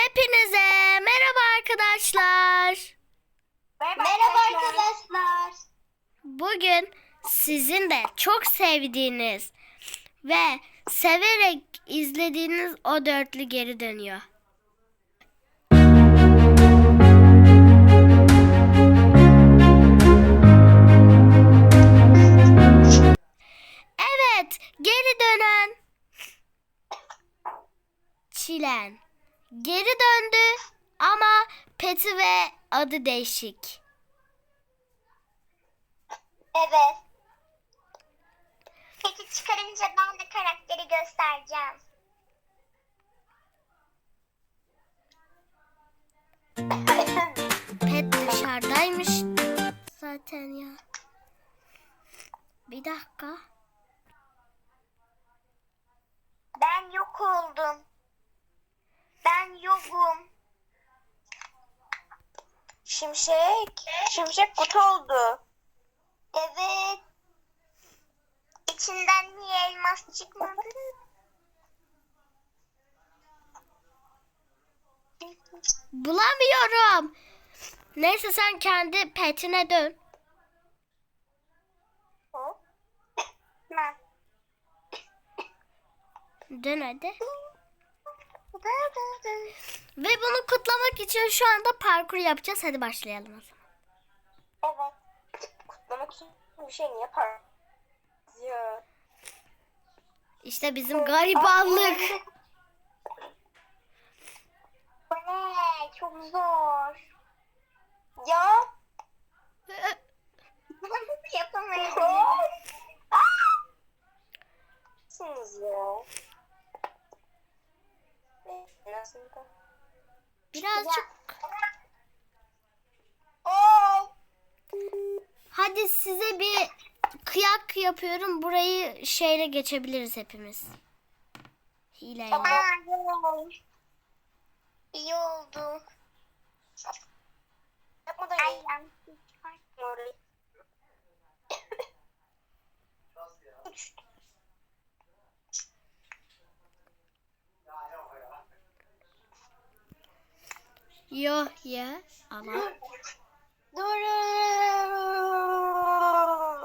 Hepinize merhaba arkadaşlar. Merhaba arkadaşlar. Bugün sizin de çok sevdiğiniz ve severek izlediğiniz o dörtlü geri dönüyor. Evet, geri dönen Çilen geri döndü ama peti ve adı değişik. Evet. Peki çıkarınca ben de karakteri göstereceğim. Pet dışarıdaymış zaten ya. Bir dakika. Ben yok oldum. Ben yokum. Şimşek. Şimşek kutu oldu. Evet. İçinden niye elmas çıkmadı? Bulamıyorum. Neyse sen kendi petine dön. Dön hadi. Ve bunu kutlamak için şu anda parkur yapacağız. Hadi başlayalım o zaman. Evet. Kutlamak için bir şey niye? Ya. İşte bizim garibanlık. Bu ne? Çok zor. Ya. Yapamayabilirim. Siz ya. Birazcık. Oo. Hadi size bir kıyak yapıyorum. Burayı şeyle geçebiliriz hepimiz. Hileyle. İyi oldu. Yapmadan iyi. Orayı. Yo ya. Ama. Durun.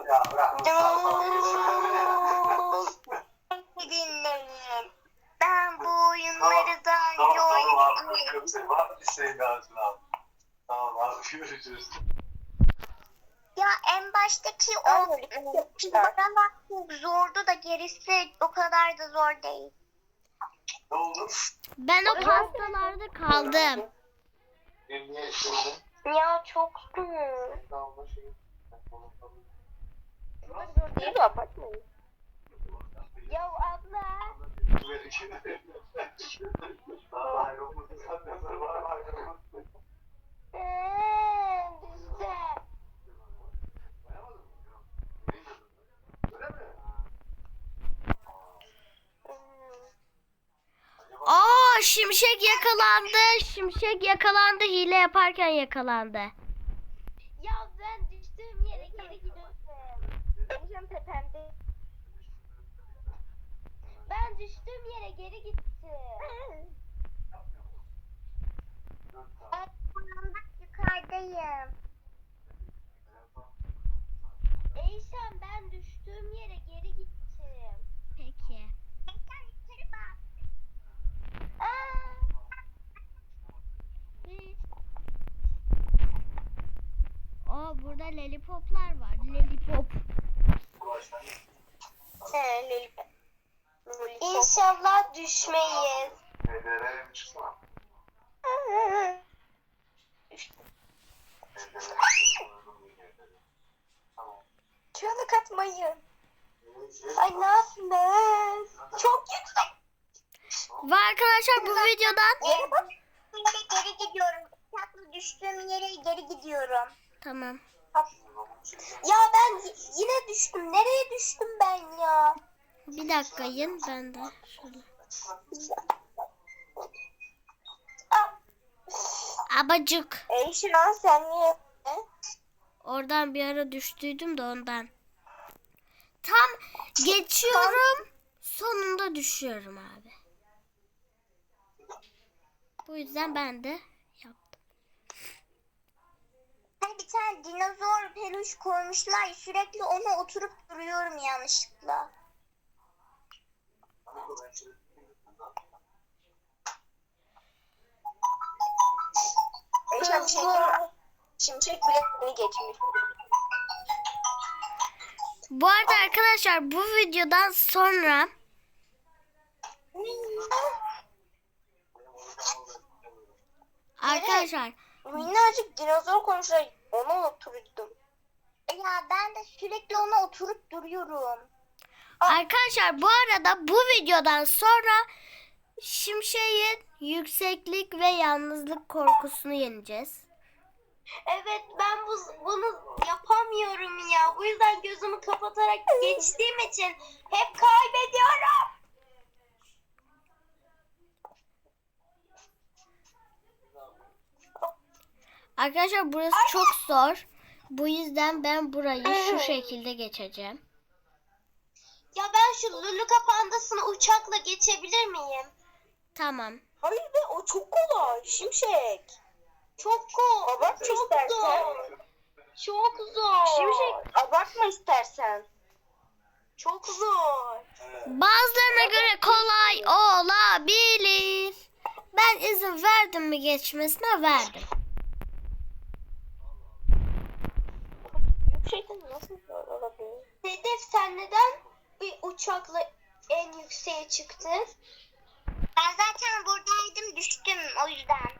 Ya bırak. Beni dinleyin. Ben bu oyunları daha iyi oynuyorum. Var lazım abi? Tamam abi. Görüşürüz. Ya en baştaki o numaralar çok zordu da gerisi o kadar da zor değil. Ne oldu? Ben o pastalarda kaldım. Niye? Ya çok. Değil mi apartmanı? Ya abla. Eee güzel. Öyle mi? Aa şimşek yakalandı. Şimşek yakalandı. Hile yaparken yakalandı. Ya ben düştüğüm yere geri gidiyorum. Elim tepemde. Ben düştüğüm yere geri gittim. Evet, yukarıdayım. Eyşan ben düştüğüm yere geri gittim. Peki. Eyşan yukarı bak. Aa burada lollipoplar var. Lollipop. İnşallah düşmeyiz. Ederim çıkma. Tamam. Çığlık atmayın. Ay ne? Çok yüksek. Ve arkadaşlar bu videodan. Yere geri gidiyorum. Tatlı düştüğüm yere geri gidiyorum. tamam. Ya ben yine düştüm. Nereye düştüm ben ya? Bir dakika yin ben de şöyle. Abacık. Ey Şiran sen niye? Oradan bir ara düştüydüm de ondan. Tam geçiyorum. Sonunda düşüyorum abi. Bu yüzden ben de yaptım. Hani bir tane dinozor peluş koymuşlar. Sürekli ona oturup duruyorum yanlışlıkla. Şimşek bile beni geçmiş. Bu arada arkadaşlar bu videodan sonra arkadaşlar Minnacık dinozor konuşlar. Ona oturdum. Ya ben de sürekli ona oturup duruyorum. arkadaşlar bu arada bu videodan sonra Şimşek'in yükseklik ve yalnızlık korkusunu yeneceğiz. Evet ben bu, bunu yapamıyorum ya. Bu yüzden gözümü kapatarak geçtiğim için hep kaybediyorum. Arkadaşlar burası çok zor. Bu yüzden ben burayı şu şekilde geçeceğim. Ya ben şu Luluka pandasını uçakla geçebilir miyim? Tamam. Hayır be o çok kolay. Şimşek. Çok kolay. Abartma çok istersen. Zor. Çok zor. Şimşek abartma istersen. Çok zor. Bazılarına göre kolay olabilir. Ben izin verdim mi geçmesine verdim. Yüksekten nasıl zor olabilir? Sedef sen neden bir uçakla en yükseğe çıktın? Ben zaten buradaydım düştüm o yüzden.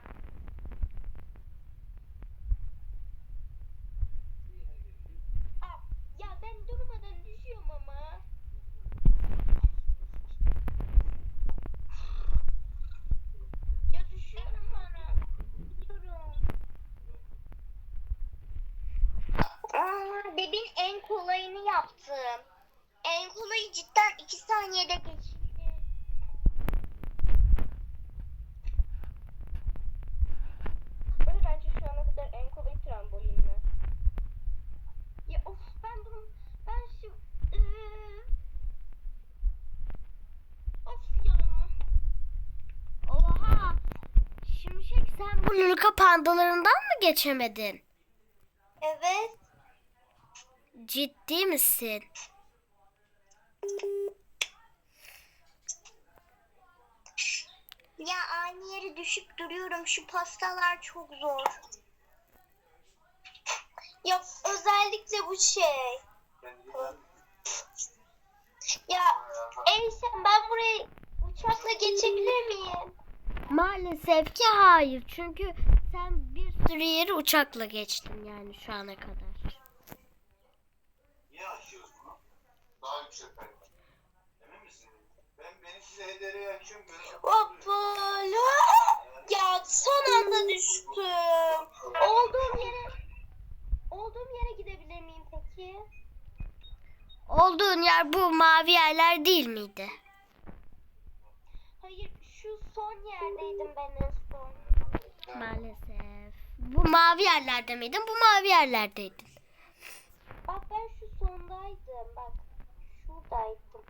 Aa, ya ben durmadan düşüyorum ama. Ya düşüyorum bana. Gidiyorum. Aa, Debin en kolayını yaptım. En kolayı cidden 2 saniyede geçti. Böyle bence şu ana kadar en kolay trambolinle. Ya of ben bunu ben şu Iıı. of ya. Oha! Şimşek sen bu Luluka pandalarından mı geçemedin? Evet. Ciddi misin? Ya aynı yere düşüp duruyorum. Şu pastalar çok zor. Ya özellikle bu şey. Ya Eysen ben buraya uçakla geçebilir miyim? Maalesef ki hayır. Çünkü sen bir sürü yeri uçakla geçtin yani şu ana kadar. Niye açıyoruz bunu? Daha yüksek kayıt. Emin misin? Ben benimki de HDR'yi açıyorum. Hoppala. Ya son anda düştüm. Olduğum yere olduğum yere gidebilir miyim peki? Olduğun yer bu mavi yerler değil miydi? Hayır şu son yerdeydim ben en son. Maalesef. Bu mavi yerlerde miydin? Bu mavi yerlerdeydin. Bak ben şu sondaydım bak. Şuradaydım.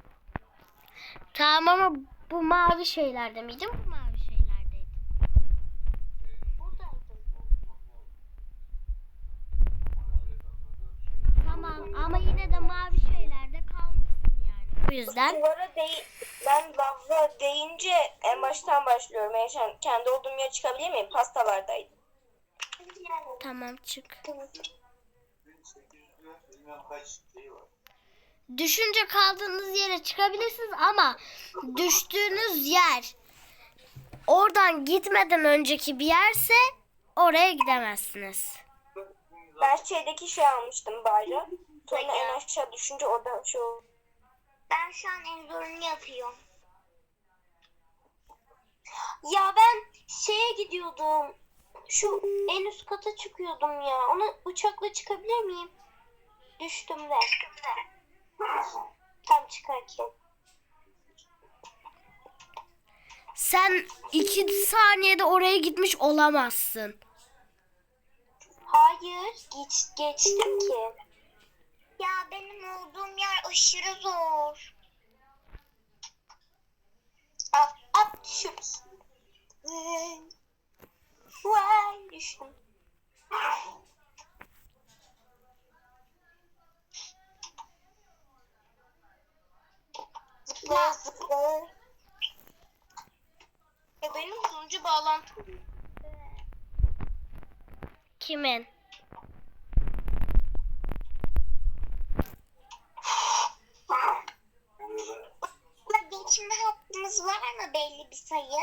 Tamam ama bu mavi şeylerde miydin? Bu mavi şeylerdeydin. Buradaydım. Tamam ama yine de mavi şeylerde kalmışsın yani. Bu yüzden Duvara değil, ben lafla deyince en baştan başlıyorum. Yani kendi olduğum yere çıkabilir miyim? Pastalardaydım. tamam çık. 1800 bilmem kaç var. Düşünce kaldığınız yere çıkabilirsiniz ama düştüğünüz yer oradan gitmeden önceki bir yerse oraya gidemezsiniz. Ben şeydeki şey almıştım bayrağı. Sonra en aşağı düşünce orada şey oldu. Ben şu an en zorunu yapıyorum. Ya ben şeye gidiyordum. Şu en üst kata çıkıyordum ya. Ona uçakla çıkabilir miyim? Düştüm de. Tam çıkarken. Sen iki saniyede oraya gitmiş olamazsın. Hayır, geç, geçtim ki. Ya benim olduğum yer aşırı zor. At, at düşürüz. Vay düştüm. Zıplaya zıplaya. E benim sunucu bağlantım. Kimin? Uçakla hakkımız var mı belli bir sayı?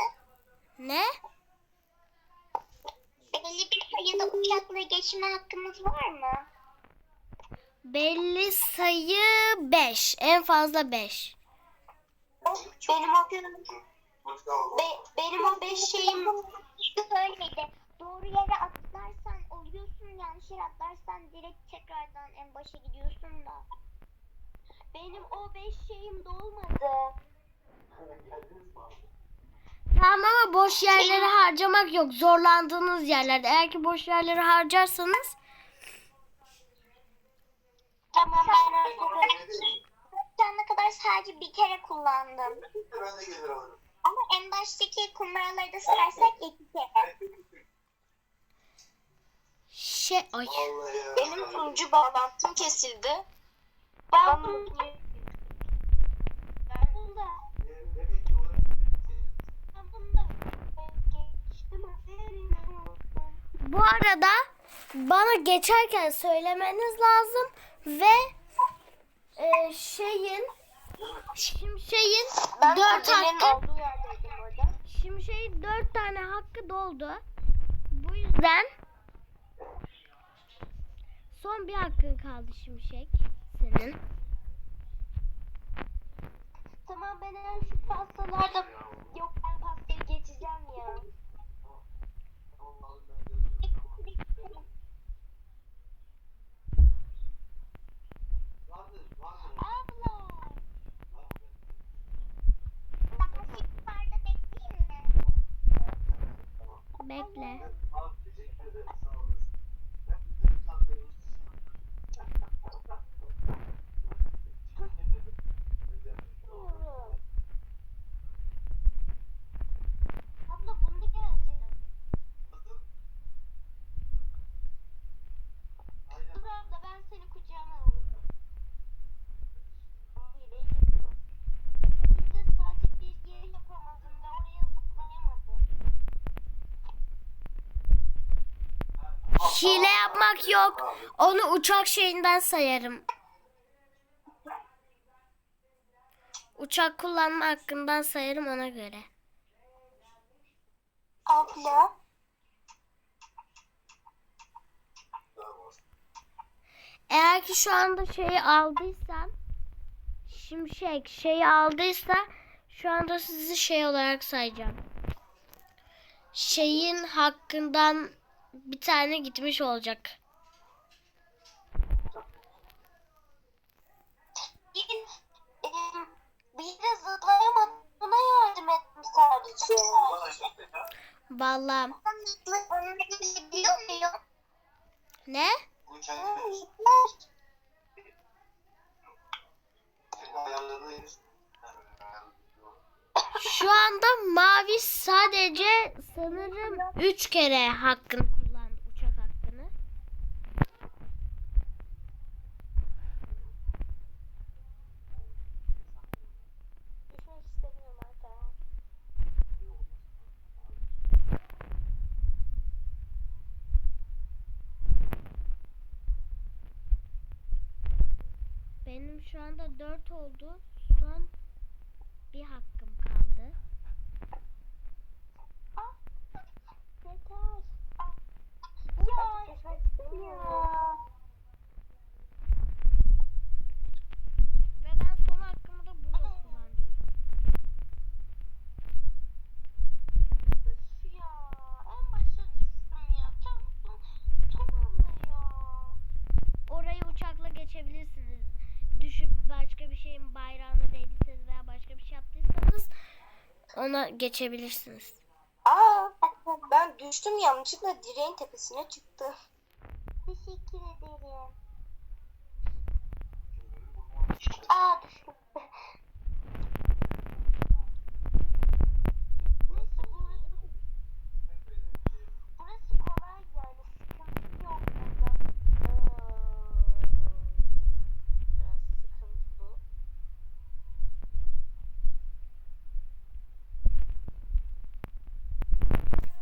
Ne? Belli bir sayıda uçakla geçme hakkımız var mı? Belli sayı 5. En fazla 5. Benim o Bakalım. be, benim o beş şeyim Şöyleydi. Doğru yere atlarsan oluyorsun, yanlış yere atlarsan direkt tekrardan en başa gidiyorsun da. benim o beş şeyim dolmadı. Tamam ama boş yerleri harcamak yok. Zorlandığınız yerlerde. Eğer ki boş yerleri harcarsanız Tamam ben ana kadar sadece bir kere kullandım. Ama en baştaki kumaraları da sayarsak iki kere. şey ay benim sunucu bağlantım kesildi. Ben bunu ben bunda Demek ki olarak ben bunda geçtim haberin olsun. Bu arada bana geçerken söylemeniz lazım ve e, şeyin Şimşek'in Ben dört hakkı. Şimşek'in dört tane hakkı doldu. Bu yüzden son bir hakkın kaldı Şimşek senin. Tamam ben eğer şu pastalarda yok ben pastayı geçeceğim ya. vardır, vardır. Abla. Ben yukarıda bekleyeyim mi? Bekle. Abi teşekkür ederim, sağ olasın. Ben bütün tatlarınızı Abla bunda gelecek. Aynen. Dur abla ben seni kucağıma alayım. Aa, hileye gidiyor. Biz de sadece bir yeri yapamadım da oraya zıplayamadım. Hile yapmak yok. Onu uçak şeyinden sayarım. Uçak kullanma hakkından sayarım ona göre. Abla. Eğer ki şu anda şeyi aldıysan Şimşek şeyi aldıysa şu anda sizi şey olarak sayacağım. Şeyin hakkından bir tane gitmiş olacak. Bir, em, bir de zıplayamadım. Buna yardım ettim sadece. Vallahi ne? Şu anda mavi sadece sanırım 3 kere hakkını şu anda 4 oldu. Son bir hakkım kaldı. Yeter. Ya. Ya. Ve ben son hakkımı da burada kullanıyorum. Üf ya. En başa düştüm ya. Tam, tam, tam anda ya. Orayı uçakla geçebilirsiniz. Düşüp başka bir şeyin bayrağına değdiyseniz veya başka bir şey yaptıysanız ona geçebilirsiniz. Aa, ben düştüm yanlışlıkla direğin tepesine çıktı. Teşekkür ederim. Aa düştüm. Neyse burası, burası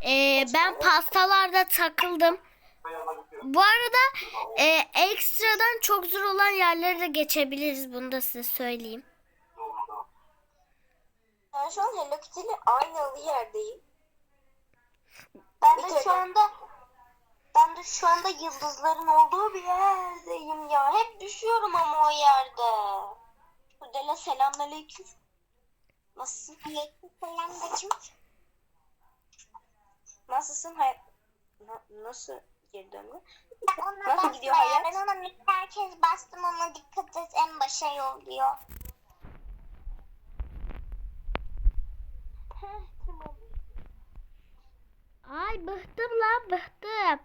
Ee, ben pastalarda takıldım. Bu arada e, ekstradan çok zor olan yerleri de geçebiliriz. Bunu da size söyleyeyim. Ben şu an Hello Kitty ile aynı yerdeyim. Ben de şu anda ben de şu anda yıldızların olduğu bir Yerdeyim ya. Hep düşüyorum ama o yerde. Kudela selamünaleyküm. Nasılsın? Selam bacım. Nasılsın? Hay Na- nasıl geri döndü? Ben ona Nasıl basma gidiyor ya. hayat? Ben ona herkes bastım ona dikkat et en başa yolluyor. Ay bıktım lan bıktım.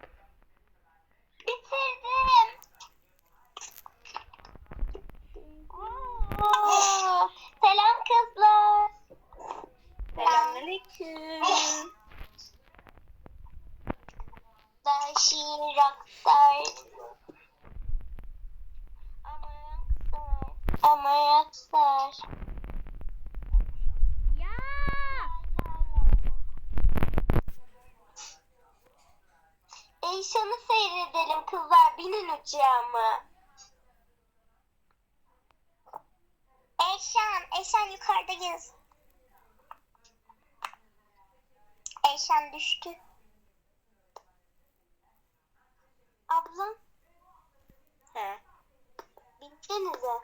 Bitirdim. Oo, Selam kızlar. Selamünaleyküm. Da şiir aktar. Ama aktar. Ama aktar. Ya. Eyşan'ı seyredelim kızlar binin uçağıma. Eyşan, Eyşan yukarıdayız. Eyşan düştü. Ablam He. binsenize.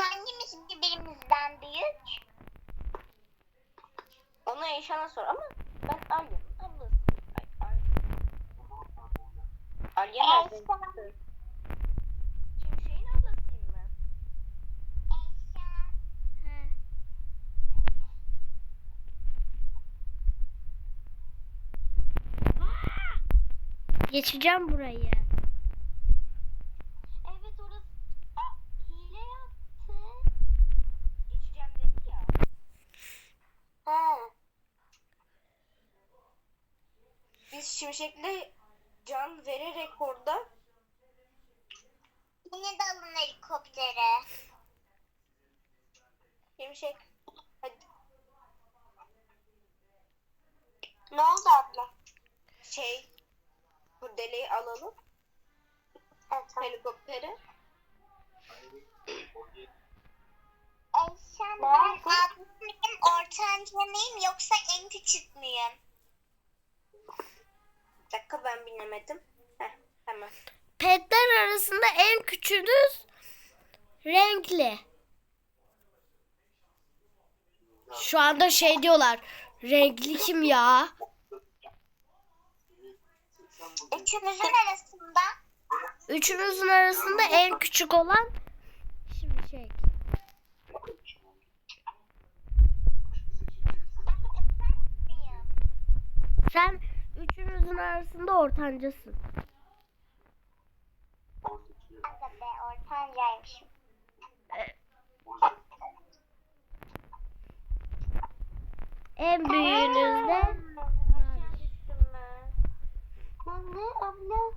Hangimiz birbirimizden büyük? Onu Eyşan'a sor ama ben Alya'nın ablası. Ay, Ay. Ablasıyım ben. Eyşan. Geçeceğim burayı. Evet orası Aa, hile yaptı. Geçeceğim dedi ya. Ha. Biz Şimşek'le can vererek orada Yine de alın helikoptere. Şimşek hadi Ne oldu abla? şey kurdeleyi alalım Evet, helikoptere. Eyşan ben abla mıyım, ortanca mıyım yoksa en küçük müyüm? Dakika ben binemedim. Heh, hemen. Petler arasında en küçüğünüz renkli. Şu anda şey diyorlar. Renkli kim ya? Üçümüzün arasında Üçünüzün arasında en küçük olan Şimşek. mıyım? Sen üçünüzün arasında ortancasın. Ortancaymışım. En büyüğünüz de Aşağı düştüm ben. Anne abla.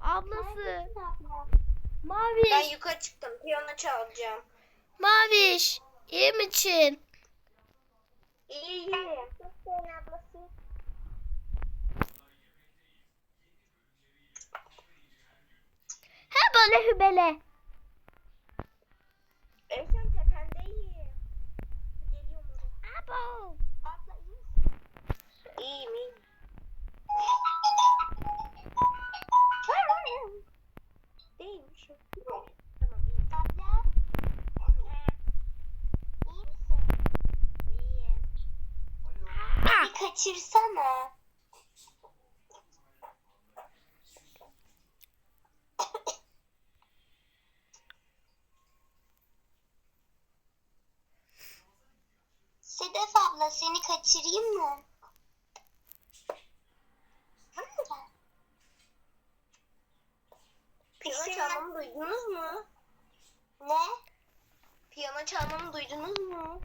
ablası. abla? Ben Maviş. yukarı çıktım. Piyano çalacağım. Maviş. İyi misin? İyi. Senin ablası. Böyle hübele. Eyşan tependeyim. Geliyorum. Abo. Abla iyi misin? İyiyim iyiyim. Değilmişim. Tamam iyiyim. Abla. İyi misin? İyiyim. Ah. Bir kaçırsana. Sedef abla seni kaçırayım mı? Piyano çalmamı duydunuz mu? Ne? Piyano çalmamı duydunuz mu?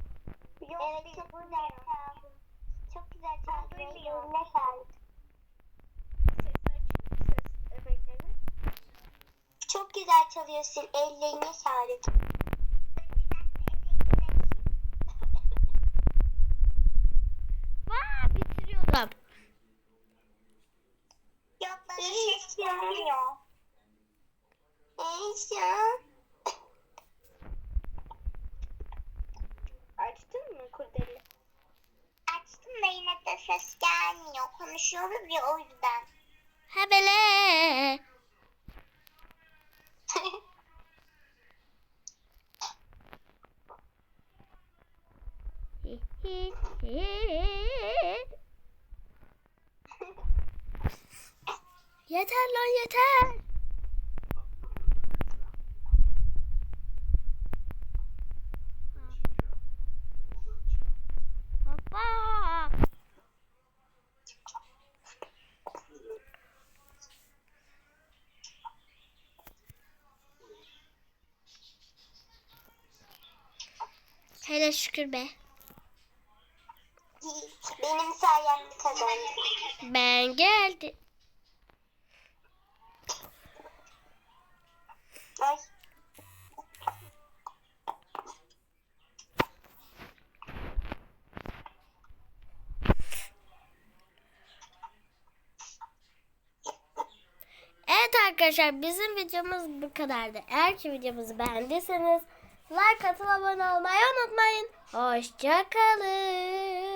evet çok güzel çaldım. Çok güzel çaldım. Eline sağlık. Ses efektleri. Çok güzel çalıyorsun. Ellerine sağlık. oğlum. Yok bana gelmiyor. Eşya. Açtın mı kurdele? Açtım da yine de ses gelmiyor. Konuşuyoruz ya o yüzden. Hebele. yeter lan yeter. Baba. Hele şükür be. Benim sayemde kazandım. Ben geldim. Ay. Evet arkadaşlar bizim videomuz bu kadardı. Eğer ki videomuzu beğendiyseniz like atıp abone olmayı unutmayın. Hoşçakalın.